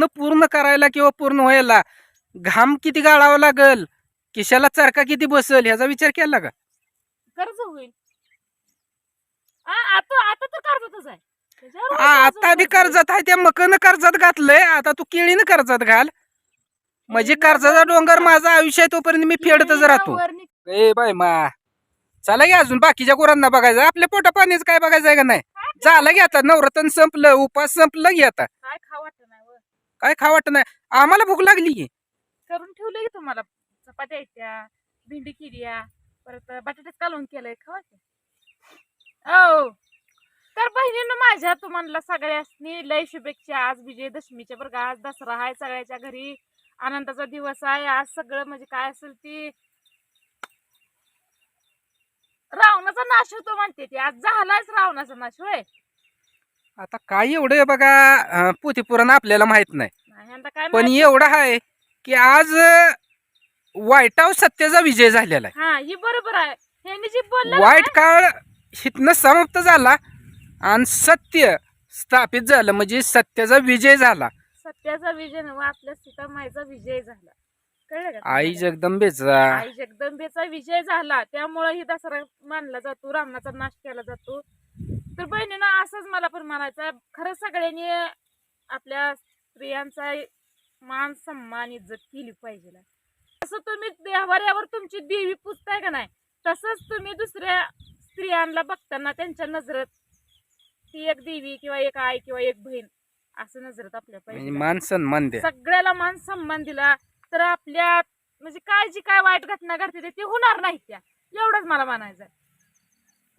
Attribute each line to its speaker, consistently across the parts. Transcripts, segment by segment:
Speaker 1: स्वप्न पूर्ण करायला किंवा पूर्ण व्हायला घाम किती गाळावा लागल किशाला चरका किती बसल ह्याचा विचार केला का?
Speaker 2: कर्ज होईल. आ, आता आता तर कर्जातच आहे. त्याच्यावर
Speaker 1: आ,
Speaker 2: कर्ज
Speaker 1: आता बी
Speaker 2: होईल.
Speaker 1: कर्जात आहे त्या मकन कर्जात घातलंय आता तू केळीनं कर्जात घाल. म्हणजे कर्जाचा डोंगर माझा आयुष्य आहे तोपर्यंत मी फेडतच राहतो.
Speaker 2: निघ-
Speaker 1: ए बाय मा. चला की अजून बाकीच्या गुरांना बघायचं. आपल्या पोटा पाणीच काय बघायचं आहे का नाही? झालं की आता नवरतन संपलं उपास संपलं की आता.
Speaker 2: काय वाटत नाही.
Speaker 1: काय खा वाटत नाही. आम्हाला भूक लागली
Speaker 2: करून ठेवलंय तुम्हाला. चपात्या येत्या भेंडी केल्या परत बटाट्यात कालवून केलंय खावा तर बहिणीनं माझ्या तुम्हाला सगळ्यांनी लय शुभेच्छा. आज विजयदशमीच्या बरं का आज दसरा आहे सगळ्याच्या घरी. आनंदाचा दिवस आहे. आज सगळं म्हणजे काय असेल ती. रावणाचा नाश होतो म्हणते ती. आज झालाच रावणाचा नाश होय.
Speaker 1: आता काय एवढं बघा अं, पोथीपुराण आपल्याला माहीत नाही. पण? एवढं आहे की आज वाईटाव सत्याचा विजय झालेला आहे.
Speaker 2: बरोबर आहे.
Speaker 1: वाईट काळ हितनं समाप्त झाला आणि सत्य स्थापित झालं म्हणजे सत्याचा विजय झाला.
Speaker 2: सत्याचा विजय नव्हे आपल्या सीतामाईचा विजय झाला.
Speaker 1: आई? जगदंबेचा.
Speaker 2: आई जगदंबेचा विजय झाला. त्यामुळे ही दसरा मानला जातो रावणाचा नाश केला जातो. तर बहिणीनं असंच मला पण म्हणायचं खरं सगळ्यांनी आपल्या स्त्रियांचा मान सन्मान इज्जत केली पाहिजे. असं तुम्ही देवाऱ्यावर तुमची देवी पुजताय का नाही तसंच तुम्ही दुसऱ्या स्त्रियांना बघताना त्यांच्या नजरेत ती एक देवी किंवा एक आई किंवा एक बहीण असं नजरेत आपल्या
Speaker 1: म्हणजे
Speaker 2: पाहिजे.
Speaker 1: मान सन्मान द्या.
Speaker 2: सगळ्याला मान सन्मान दिला तर आपल्या म्हणजे काय जी काय वाईट घटना घडते ते होणार नाही त्या. एवढंच मला म्हणायचं आहे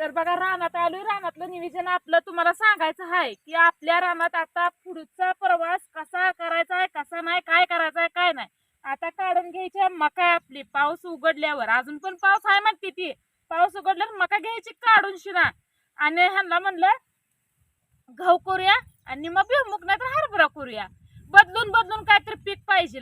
Speaker 2: तर बघा रानात आलोय. रानातलं नियोजन आपलं तुम्हाला सांगायचं आहे की आपल्या रानात आता पुढचा प्रवास कसा करायचा आहे कसा नाही काय करायचा आहे काय नाही. आता काढून घ्यायची मका आपली. पाऊस उघडल्यावर. अजून पण पाऊस आहे म्हणते ती. पाऊस उघडल्यावर मका घ्यायची काढून शिना आणि ह्यांना म्हणलं घाऊ करूया आणि मग भिमुक नाही तर हरभरा करूया. बदलून बदलून काहीतरी पीक पाहिजे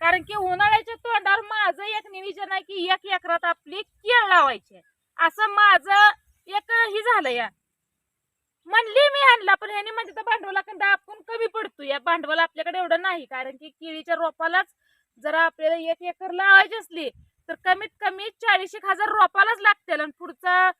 Speaker 2: कारण की उन्हाळ्याच्या तोंडावर माझं एक नियोजन आहे की एक एकरात आपली केळ लावायची आहे. असं माझं एक ही झालं या. म्हणली मी आणला पण यांनी म्हणजे तर भांडवलाकडे आपण कमी पडतो या. भांडवल आपल्याकडे एवढं नाही कारण की केळीच्या रोपालाच जरा आपल्याला एक एकर लावायची असली तर कमीत कमी चाळीस एक हजार रोपालाच लागतील. आणि पुढचा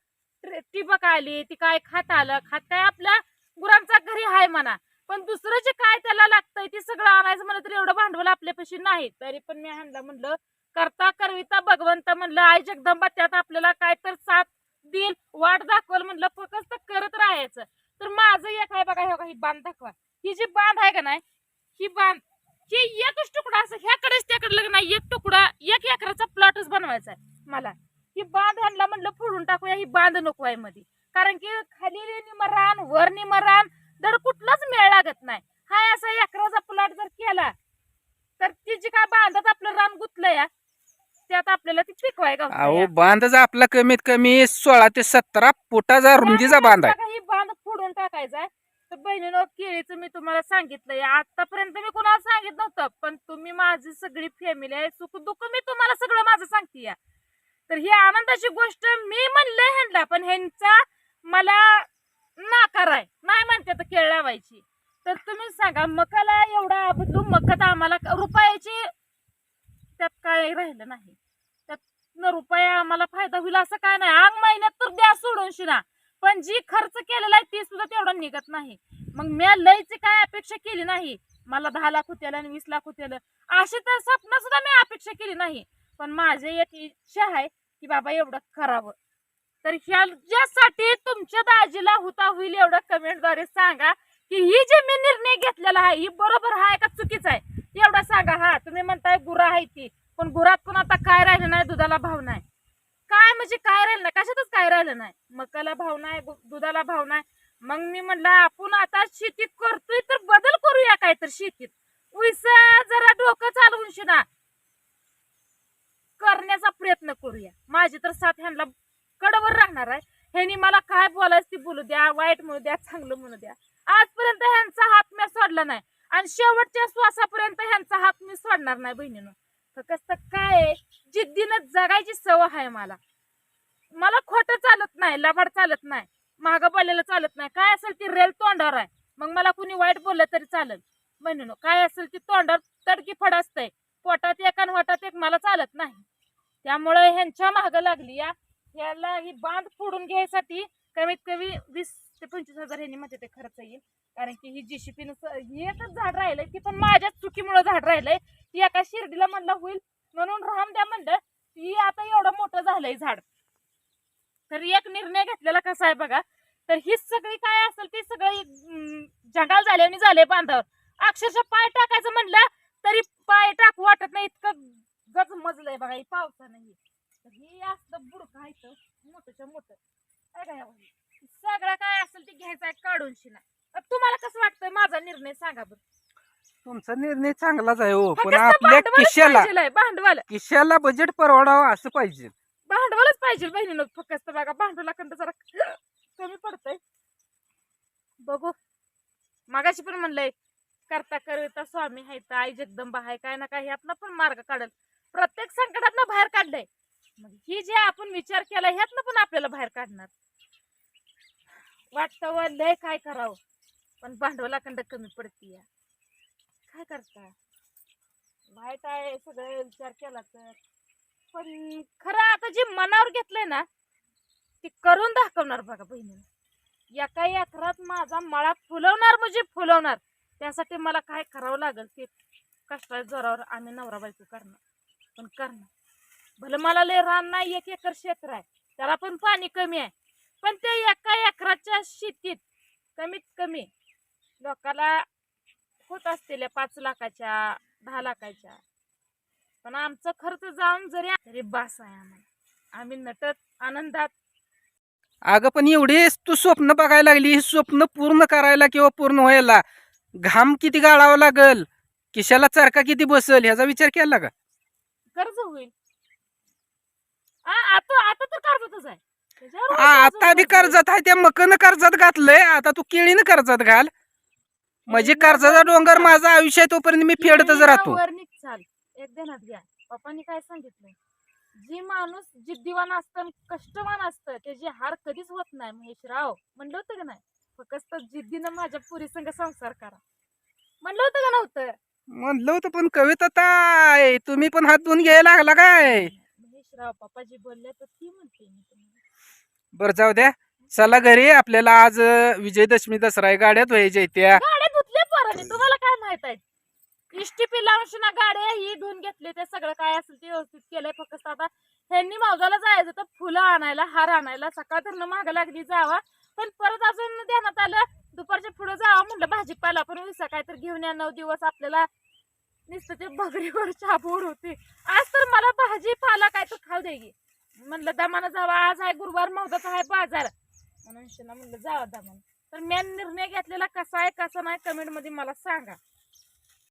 Speaker 2: टिबक आली ती काय खात आलं खात काय आपल्या गुरांचा घरी आहे म्हणा. पण दुसरं जे काय त्याला लागतंय ते सगळं आणायचं म्हणलं तर एवढं भांडवल आपल्यापाशी नाही. तरी पण मी आणलं म्हणलं करता करविता भगवंत म्हणलं आई जगदंबा त्यात आपल्याला काय तर साथ देईल वाट दाखवल म्हणलं फक्त करत राहायचं. तर माझं एक आहे बघा हे बघा ही बांध दाखवा. ही जी बांध आहे का नाही ही बांध ही एकच तुकडा असं ह्याकडेच त्याकडे लग्न एक तुकडा एक एकराचा प्लॉटच बनवायचा आहे मला. ही बांध आणला म्हणलं फोडून टाकूया ही बांध नको आहे मध्ये कारण की खाली निमरान वर निमरान धड कुठलाच मेळ लागत नाही. हा असा एकराचा प्लॉट जर केला तर ती जी काय बांधत आपलं रान गुतलं या त्यात आपल्याला ती पिकवाय
Speaker 1: अहो. बांधचा आपला कमीत कमी सोळा ते सतरा फुटाचा रुंदीचा बांध आहे.
Speaker 2: ही बांध फोडून टाकायचा. तर बहिणीनं केळीचं मी तुम्हाला सांगितलंय. आतापर्यंत मी कोणाला सांगितलं नव्हतं पण तुम्ही माझी सगळी फॅमिली आहे. सुख दुःख मी तुम्हाला सगळं माझं सांगते तर ही आनंदाची गोष्ट मी म्हणलंय ह्यांना पण ह्यांचा मला नाकार आहे. नाही म्हणते तर केळ लावायची. तर तुम्ही सांगा मकाला एवढा मकत आम्हाला रुपयाची त्यात काय राहिलं नाही. त्यात न रुपया आम्हाला फायदा होईल असं काय नाही. आग महिन्यात तर द्या सोडून शिना. पण जी खर्च केलेला आहे ती सुद्धा तेवढा निघत नाही. मग मी लयची काय अपेक्षा केली नाही. मला दहा लाख होत्याला आणि वीस लाख होत्याला अशी तर स्वप्न सुद्धा मी अपेक्षा केली नाही. पण माझी एक इच्छा आहे की बाबा एवढं करावं. तर ह्याच्यासाठी तुमच्या दाजीला होता होईल एवढं कमेंटद्वारे सांगा की ही जे मी निर्णय घेतलेला आहे ही बरोबर आहे का चुकीचा आहे? एवढा सांगा हा तुम्ही म्हणताय गुरा आहे ती. पण गुरात पण आता काय राहिलं नाही दुधाला भाव नाही. काय म्हणजे काय राहिलं नाही? कशातच काय राहिलं नाही? मकाला भाव नाही दुधाला भाव नाही. मग मी म्हणलं आपण आता शेतीत करतोय तर बदल करूया काय तर शेतीत. उसा जरा डोकं चालवून शिना करण्याचा प्रयत्न करूया. माझी तर साथ ह्यांना कडवर राहणार आहे. ह्यांनी मला काय बोलायचं ती बोलू द्या वाईट म्हणू द्या चांगलं म्हणू द्या. आजपर्यंत ह्यांचा हात मी सोडला नाही. आणि शेवटच्या श्वासापर्यंत ह्यांचा हात मी सोडणार नाही बहिणीनं. फक्त काय आहे, जिद्दीनं जगायची सवय आहे मला. मला खोटं चालत नाही लबाड चालत नाही मागं पडलेलं चालत नाही. काय असेल ती रेल तोंडावर आहे. मग मला कुणी वाईट बोललं तरी चालेल. म्हणून काय असेल ती तोंडावर तडकी फड असतंय पोटात एक आणि वाटात एक मला चालत नाही. त्यामुळे ह्यांच्या मागं लागली या. ह्याला ही बांध फोडून घ्यायसाठी कमीत कमी वीस ते पंचवीस हजार ह्यांनी मध्ये ते खर्च येईल. कारण की ही जीसीपी हे एकच झाड राहिलंय ती पण माझ्याच चुकीमुळे झाड राहिलंय. ती एका शिर्डीला म्हणलं होईल म्हणून राम द्या म्हणलं ती आता एवढं मोठं झालंय झाड. तर एक निर्णय घेतलेला कसा आहे बघा तर ही सगळी काय असेल ती सगळी झगाल झाली आणि झाले बांधावर. अक्षरशः पाय टाकायचं म्हणलं तरी पाय टाकू वाटत नाही इतकं गजमजलंय बघा ही पावसानं ही. तर ही असतं बुडकं इथं, मोठंच्या मोठं. सगळं काय असेल ते घ्यायचं आहे काढून शिना. तुम्हाला कसं वाटतंय माझा निर्णय सांगा बरं.
Speaker 1: तुमचा निर्णय चांगलाच आहे हो पण
Speaker 2: फक्त
Speaker 1: आपल्या
Speaker 2: भांडवलच
Speaker 1: किशाला
Speaker 2: पाहिजेलंय, भांडवल.
Speaker 1: किशाला बजेट परवडावं असं पाहिजे.
Speaker 2: भांडवलच पाहिजे बहिणीनं फक्त बघा भांडवलाकडं जरा कमी पडतंय. बघू. मागाशी पण म्हणलंय करता करता स्वामी हाय तर आई जगदंबा हाय काय ना काय ह्यातनं पण मार्ग काढल. प्रत्येक संकटातनं बाहेर काढलंय. मग ही जे आपण विचार केला ह्यातनं पण आपल्याला बाहेर काढणार. वाटतं व लय काय करावं. पण भांडवलाकडं कमी पडती काय करता? माहीत आहे सगळं विचार केला तर. पण खरं आता जे मनावर घेतलंय ना ते करून दाखवणार बघा बहिणी. एका एकरात माझा मळा फुलवणार म्हणजे फुलवणार. त्यासाठी मला काय करावं लागेल ते कष्टाच्या जोरावर आम्ही नवरा बायको करणार. पण करणार. भलं मला लय रान नाही एक एकर क्षेत्र आहे. त्याला पण पाणी कमी आहे. पण ते एका एकराच्या शेतीत कमीत कमी लोकाला होत असतील पाच लाखाच्या दहा लाखाच्या. पण आमचा खर्च जाऊन जरी तरी बास आहे आम्हाला. आम्ही नटत आनंदात.
Speaker 1: अगं पण एवढे तू स्वप्न बघायला लागली ही स्वप्न पूर्ण करायला किंवा पूर्ण व्हायला घाम किती गाळावा लागल किशाला चरका किती बसल ह्याचा विचार केला का?
Speaker 2: कर्ज होईल. आता आता तर कर्जातच आहे.
Speaker 1: आता
Speaker 2: होईल.
Speaker 1: कर्जात आहे त्या मकन कर्जात घातलंय. आता तू केळीनं कर्जात घाल. म्हणजे कर्जाचा डोंगर माझा आयुष्य आहे तोपर्यंत मी फेडतच राहतो
Speaker 2: एक देण्यात घ्या. पप्पांनी काय सांगितलंय? जी माणूस जिद्दीवान असतं कष्टवान असतं त्याची हार कधीच होत नाही महेशराव. म्हणलं होतं का नाही? फक्त जिद्दीनं माझ्या पुरी संग संसार करा. म्हणलं होतं का नव्हतं?
Speaker 1: म्हणलं होतं पण कविता ताय तुम्ही पण हात धुवून घ्यायला लागला काय?
Speaker 2: महेशराव पप्पाजी बोलले तर ती म्हणते मी
Speaker 1: बरं जाऊ द्या. चला घरी. आपल्याला आज विजयदशमी दसरा आहे. गाड्यात व्हायच्या त्या.
Speaker 2: गाड्या धुतल्या पोराने. तुम्हाला काय माहीत आहे? इष्टी लावून ना गाड्या ही धुवून घेतली ते सगळं काय असेल ते व्यवस्थित केलंय फक्त आता. ह्यांनी मावजाला जायचं तर फुलं आणायला हार आणायला. सकाळ तर माग लागली जावा. पण परत अजून ध्यानात आलं दुपारच्या पुढे जावा म्हणलं भाजीपाला पण विसा काय तर घेऊन या नऊ दिवस आपल्याला. नुसतं ते बगरीवर चापूड होते. आज तर मला भाजीपाला काय तर खाऊ दे म्हणलं दमानं जावा आज आहे गुरुवार मौदाचा आहे बाजार. म्हणून शिना म्हणलं जावा दमान. तर मी निर्णय घेतलेला कसा आहे कसा नाही कमेंटमध्ये मला सांगा.